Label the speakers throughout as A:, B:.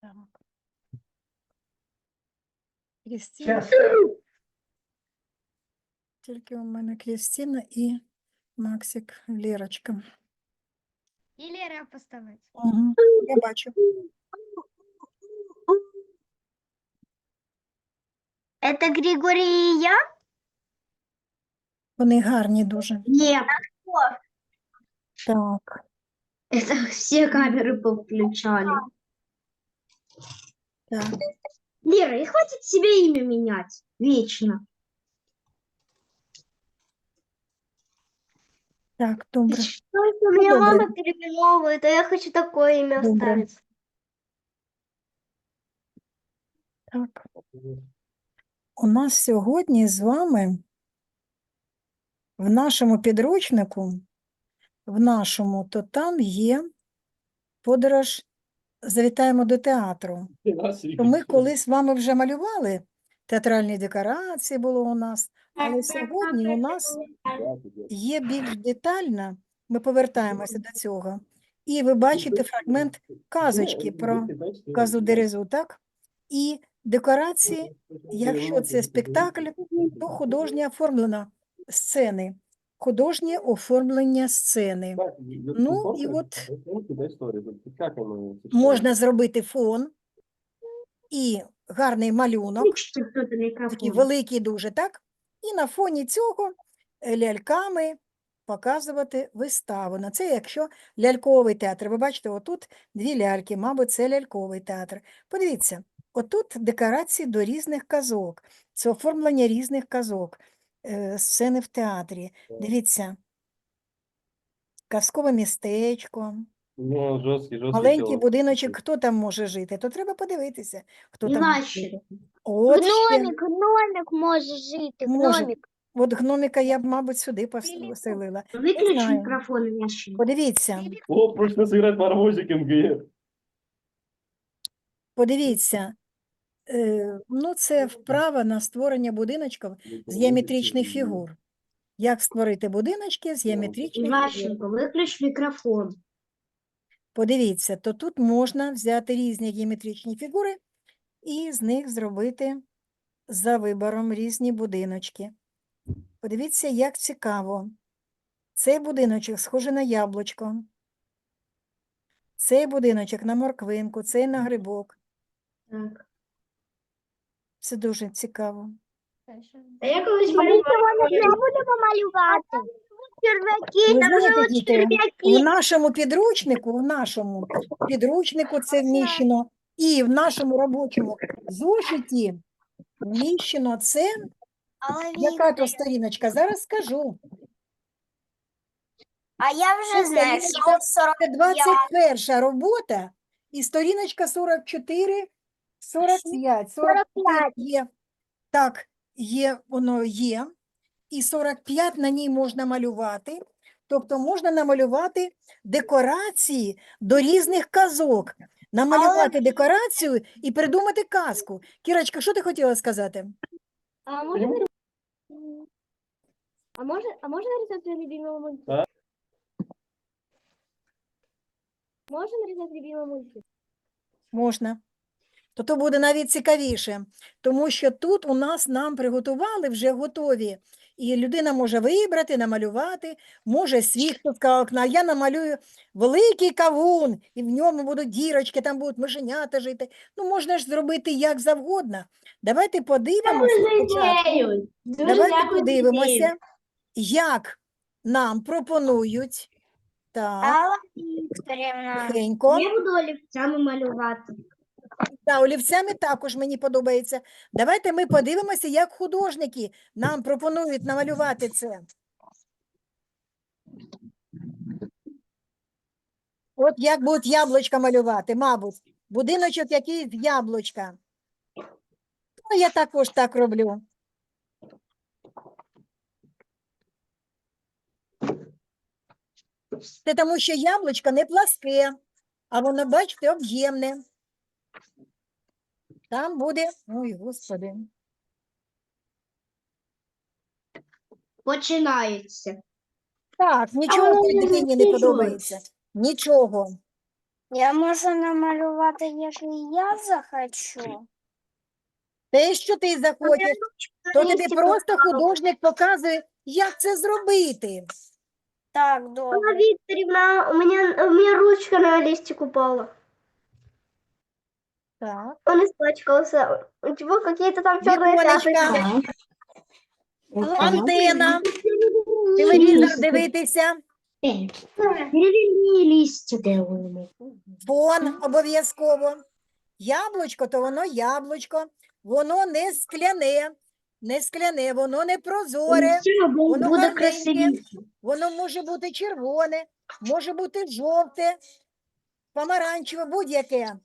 A: Так. Крістіна. Тільки у мене Крістіна і Максик, Лірочка.
B: І Лера поставить.
A: Угу. Я бачу.
B: Это Григорий и я?
A: Вони гарні дуже.
B: Нет.
A: Так.
B: Это все камеры повключали.
A: Так.
B: Лера, и хватит себе имя менять. Вечно.
A: Так, добре.
B: Только у
A: Ну,
B: меня
A: добре.
B: мама переименовывает, а я хочу такое имя
A: Добре.
B: оставить.
A: Так. У нас сьогодні з вами в нашому підручнику, в нашому, то там є подорож Завітаємо до театру. То ми колись з вами вже малювали театральні декорації було у нас, але сьогодні у нас є більш детальна, ми повертаємося до цього. І ви бачите фрагмент казочки про казу Дерезу, так? І декорації, якщо це спектакль, то художнє оформлено сцени, художнє оформлення сцени. Ну, і от Можна зробити фон і гарний малюнок, такий великий дуже, так? І на фоні цього ляльками показувати виставу. На це якщо ляльковий театр. Ви бачите, отут дві ляльки, мабуть, це ляльковий театр. Подивіться, отут декорації до різних казок, це оформлення різних казок, е, сцени в театрі. Дивіться, казкове містечко.
C: Ну, жорсткий, жорсткий
A: Маленький
C: чоловік.
A: будиночок, хто там може жити? То треба подивитися, хто там може жити. От ще,
B: Гномик, гномик може жити,
A: Може.
B: гномик.
A: от гноміка я б, мабуть, сюди поселила. Знаю.
B: микрофон, Яшин.
A: Подивіться,
C: О, прочно зіграти паровозиком ГЕ.
A: подивіться. Е, ну, це вправа на створення будиночків з геометричних фігур. Як створити будиночки з геометричних фігур?
B: Иващенко, выключи микрофон.
A: Подивіться, то тут можна взяти різні геометричні фігури і з них зробити за вибором різні будиночки. Подивіться, як цікаво. Цей будиночок схожий на яблучко. Цей будиночок на морквинку, цей на грибок.
B: Так.
A: Це дуже цікаво.
B: А я колись малювала. будемо малювати. Черв'яки, там
A: знаєте,
B: живуть
A: діти, В
B: черв'яки.
A: нашому підручнику, в нашому підручнику це вміщено, і в нашому робочому зошиті вміщено це. Яка то сторіночка? Зараз скажу.
B: А я
A: Це сторіночка- Це 21 робота і сторіночка 44, 45. 45 є. Так, є, воно є. І 45 на ній можна малювати. Тобто можна намалювати декорації до різних казок. Намалювати декорацію і придумати казку. Кірочка, що ти хотіла сказати?
B: А можно, а можно, а можно нарисовать твой любимый мультик?
C: А?
B: Можно нарисовать любимый мультик?
A: Можна. То то буде навіть цікавіше, тому що тут у нас нам приготували вже готові. І людина може вибрати, намалювати, може світло з окна. Я намалюю великий кавун, і в ньому будуть дірочки, там будуть мишенята жити. Ну, можна ж зробити як завгодно. Давайте подивимося спочатку. Давайте подивимося, як нам пропонують. Так,
B: Алла Вікторівна,
A: тихенько.
B: я буду олівцями малювати.
A: Та олівцями також мені подобається. Давайте ми подивимося, як художники нам пропонують намалювати це. От як будуть яблучка малювати, мабуть. Будиночок який з яблучка. Ну, я також так роблю. Це тому, що яблучко не пласке, а воно, бачите, об'ємне. Там буде, ой, господи.
B: Починається.
A: Так, нічого той
B: не
A: дитині не подобається. Нічого.
D: Я можу намалювати, якщо я захочу.
A: Те, що ти захочеш, то тобі просто художник показує, як це зробити.
D: Так, добре.
B: Викторовна, у меня, у меня ручка на листик упала.
A: Так.
B: Он испачкался. У тебя какие-то там черные
A: Віконечка,
B: пятна.
A: антена, телевізор дивитися,
B: Деревянные листья делаем.
A: фон обов'язково. Яблучко, то воно яблучко, воно не скляне, не скляне, воно не прозоре, воно
B: Буде
A: гарненьке.
B: красивіше.
A: воно може бути червоне, може бути жовте, помаранчеве, будь-яке.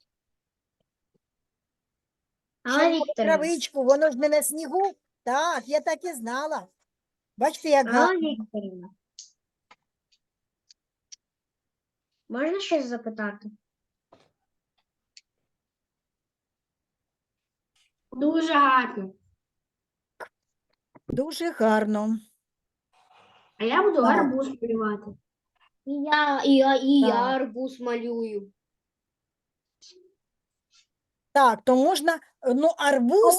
B: Алла
A: травичку, воно ж не на снігу. Так, я так і знала. Бачите, як
B: Алла
A: гарно.
B: Викторовна. Можна щось запитати? Дуже гарно.
A: Дуже гарно.
B: А я буду
A: Так.
B: гарбуз малювати.
D: І я, і я, і
A: Так.
D: я арбуз малюю.
A: Так, то можна, ну, арбуз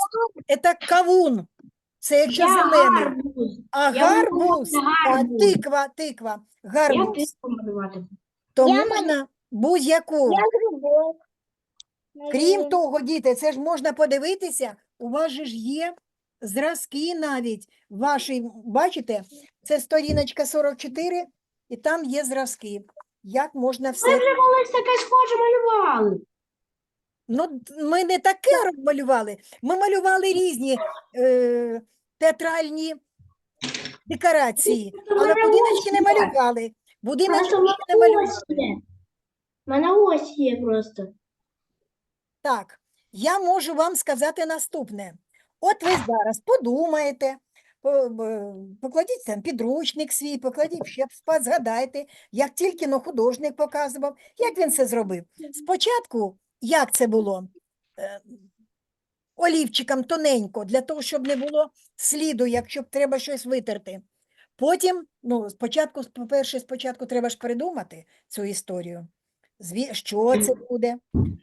A: це кавун. Це якщо зелений.
B: гарбуз.
A: А
B: Я
A: гарбуз, а,
B: гарбуз.
A: тиква, тиква,
B: Я
A: гарбуз.
B: тиску малювати.
A: То
D: Я
A: можна будь-яку.
D: грибок.
A: Крім того, діти, це ж можна подивитися, у вас же ж є зразки навіть ваші, бачите, це сторіночка 44, і там є зразки. Як можна все.
B: Колись таке схоже малювали.
A: Ну, ми не таке малювали. Ми малювали різні е, театральні декорації, але будиночки не малювали. Будиночки не малювали.
B: є. Мене ось є просто.
A: Так, я можу вам сказати наступне. От ви зараз подумаєте, покладіть там підручник свій, покладіть ще згадайте, як тільки но художник показував, як він це зробив. Спочатку, як це було? Е, Олівчиком тоненько, для того, щоб не було сліду, якщо б треба щось витерти. Потім, ну, спочатку, по-перше, спочатку треба ж придумати цю історію. Зві- Що це буде?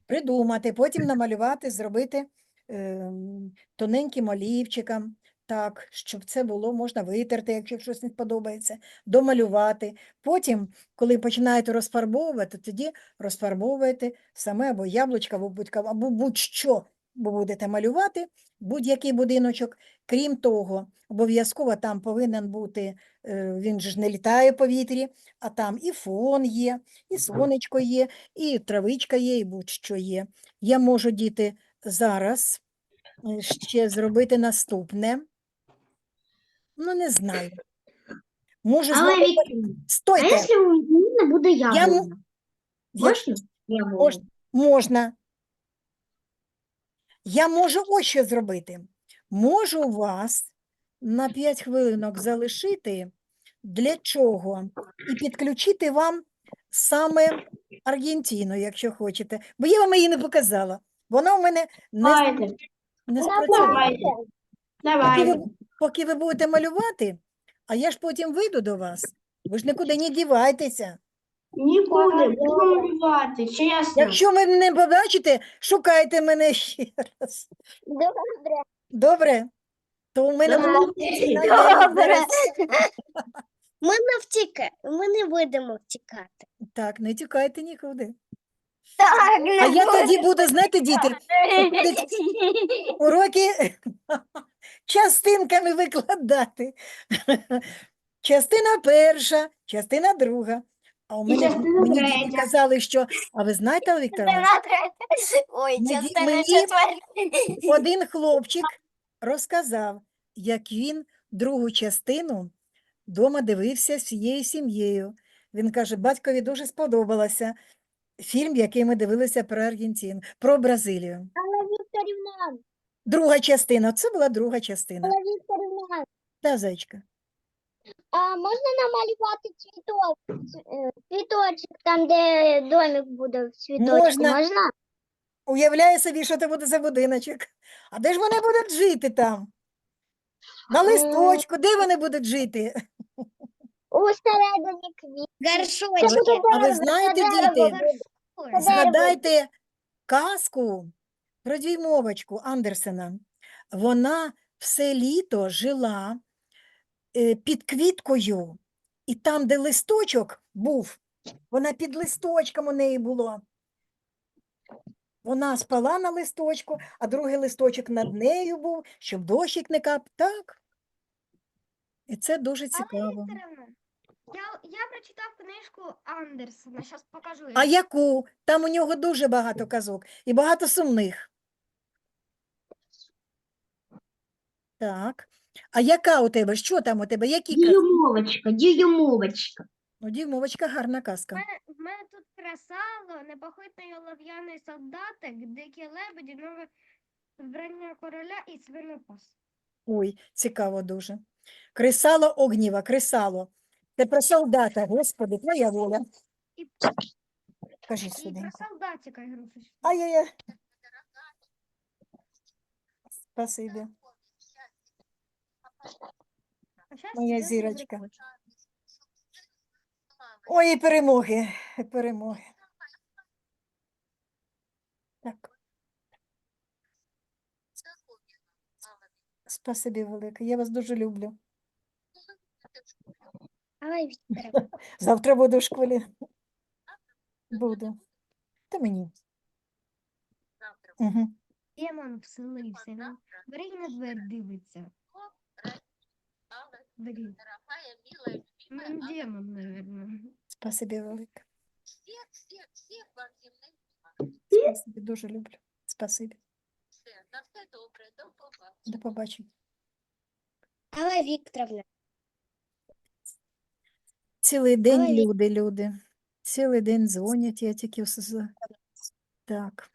A: придумати, потім намалювати, зробити ем, тоненьким олівчиком, так, щоб це було, можна витерти, якщо щось не сподобається, домалювати. Потім, коли починаєте розфарбовувати, тоді розфарбовуєте саме або яблучко, або будь-ка- або будь-що ви будете малювати, будь-який будиночок. Крім того, обов'язково там повинен бути, е, він ж не літає в повітрі, а там і фон є, і сонечко є, і травичка є, і будь-що є. Я можу, діти, зараз е, ще зробити наступне. Ну, не знаю. Можу
B: Але
A: знову...
B: Вікторівна, а
A: Стойте,
B: якщо у мене буде
A: я-
B: Можна? Яблуко.
A: Можна. можна. Я можу ось що зробити. Можу вас на 5 хвилинок залишити. Для чого? І підключити вам саме Аргентину, якщо хочете. Бо я вам її не показала. Вона в мене не,
B: Давайте.
A: не спрацювала.
B: Давайте. Давайте.
A: Поки ви будете малювати, а я ж потім вийду до вас. Ви ж нікуди не дівайтеся.
B: Нікуди, будемо малювати, чесно.
A: Якщо ви не побачите, шукайте мене ще раз.
D: Добре.
A: Добре? То у мене
B: Добре.
D: Ми не втікаємо, ми не будемо втікати.
A: Так, не тікайте нікуди.
D: Так,
A: А я тоді буду, знаєте, діти, уроки частинками викладати. Частина перша, частина друга. А у мене
B: частина
A: мені діти
B: третя.
A: казали, що, а ви знаєте, Вікторовна,
D: Ой,
A: Мені-
D: частина
A: мені
D: четверта.
A: один хлопчик розказав, як він другу частину вдома дивився з всією сім'єю. Він каже, батькові дуже сподобалося фільм, який ми дивилися про Аргентину, про Бразилію.
D: Алла Вікторівна,
A: Друга частина, це була друга частина.
D: Алла Вікторівна,
A: Та, зайчка.
D: а можна намалювати цвіток, е, цвіточок, там, де домик буде в цвіточку,
A: Можна.
D: можна?
A: Уявляю собі, що це буде за будиночок. А де ж вони будуть жити там? На листочку, де вони будуть жити?
D: У усередині квіт.
B: Горшочки.
A: А ви знаєте, діти, згадайте казку про дюймовочку Андерсена. Вона все літо жила е, під квіткою, і там, де листочок був, вона під листочком у неї було. Вона спала на листочку, а другий листочок над нею був, щоб дощик не кап. Так. І це дуже цікаво.
E: Я, я прочитав книжку Андерсона, зараз покажу.
A: А яку? Там у нього дуже багато казок і багато сумних. Так. А яка у тебе? Що там у тебе? Які казки?
B: Дюймовочка.
A: Ну, Дівмовочка, гарна
E: В
A: казка.
E: мене, в мене тут кресало, непохитний олов'яний солдатик, дикі лебеді, нове вбрання короля і свинопас.
A: Ой, цікаво дуже. Кресало огніва, кресало. Це про солдата, Господи, твоя воля. Кажіть
E: і
A: сюди.
E: про солдатика ігрушечку.
A: Ай-яй-яй. Спасибі.
E: А щас
A: Моя
E: я
A: зірочка.
E: зроблю.
A: Ой, і перемоги, і перемоги. Так. Спасибі велике. Я вас дуже люблю.
D: Давай, Вікторе.
A: Завтра буду в школі. Буду. Та мені. Угу.
E: Демон вселився. Він беріть на двері дивиться. Блін. Він демон, наверное.
A: Спасибі велике. Спасибі, дуже люблю. Спасибі. До побачення.
D: Давай, Вікторовна.
A: Цілий день
D: Давай,
A: люди, люди. Цілий день дзвонять, я тільки все за- Так.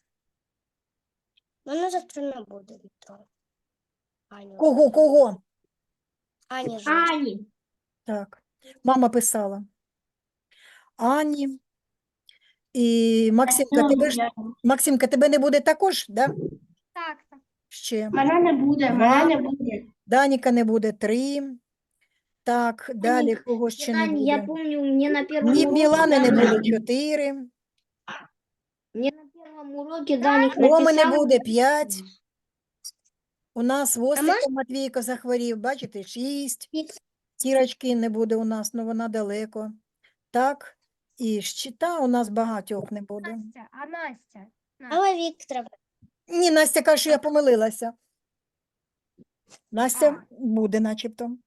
D: Вона завтра не буде. Аня.
A: Кого, кого?
D: Аня.
B: Ані.
A: Так. Мама писала. Ані. І Максимка, тебе ж, Максимка, тебе не буде також, да?
E: Так, так.
A: Ще.
B: Мене не буде, мене не буде.
A: Даніка не буде три. Так, далі кого ще не
B: Я
A: буде?
B: помню, мне на первом
A: Ні,
B: уроке
A: Мілани не
B: Даня-
A: буде чотири.
B: Мне на первом уроке Даник
A: Роми не
B: написал.
A: буде п'ять. У нас Востика Матвійко захворів, бачите, шість.
D: Вік-
A: Кірочки не буде у нас, ну вона далеко. Так, і щита у нас багатьох не буде.
E: Настя, а Настя?
D: Давай, Вікторовна.
A: Ні, Настя каже, що я помилилася. Настя
E: А.
A: буде, начебто.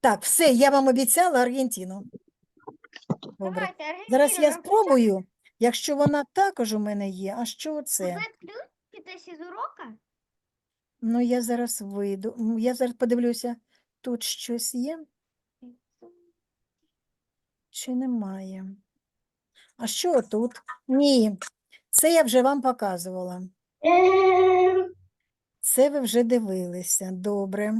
A: Так, все, я вам обіцяла Аргентину. Добре.
E: Давайте, Аргентина.
A: Зараз я
E: нам
A: спробую, якщо вона також у мене є. А що це?
E: Ви відключитесь із урока?
A: Ну, я зараз вийду. М, Я зараз подивлюся, тут щось є чи немає. А що тут? Ні, це я вже вам показувала.
B: Э,
A: Це ви вже дивилися. Добре.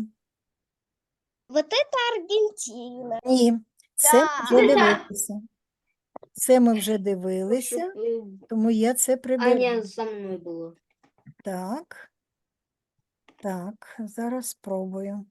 D: Вот это Аргентина.
A: Ні, це ми
E: Да.
A: вже дивилися. Це ми вже дивилися, тому я це приберу.
B: за мною було.
A: Так. Так, зараз спробую.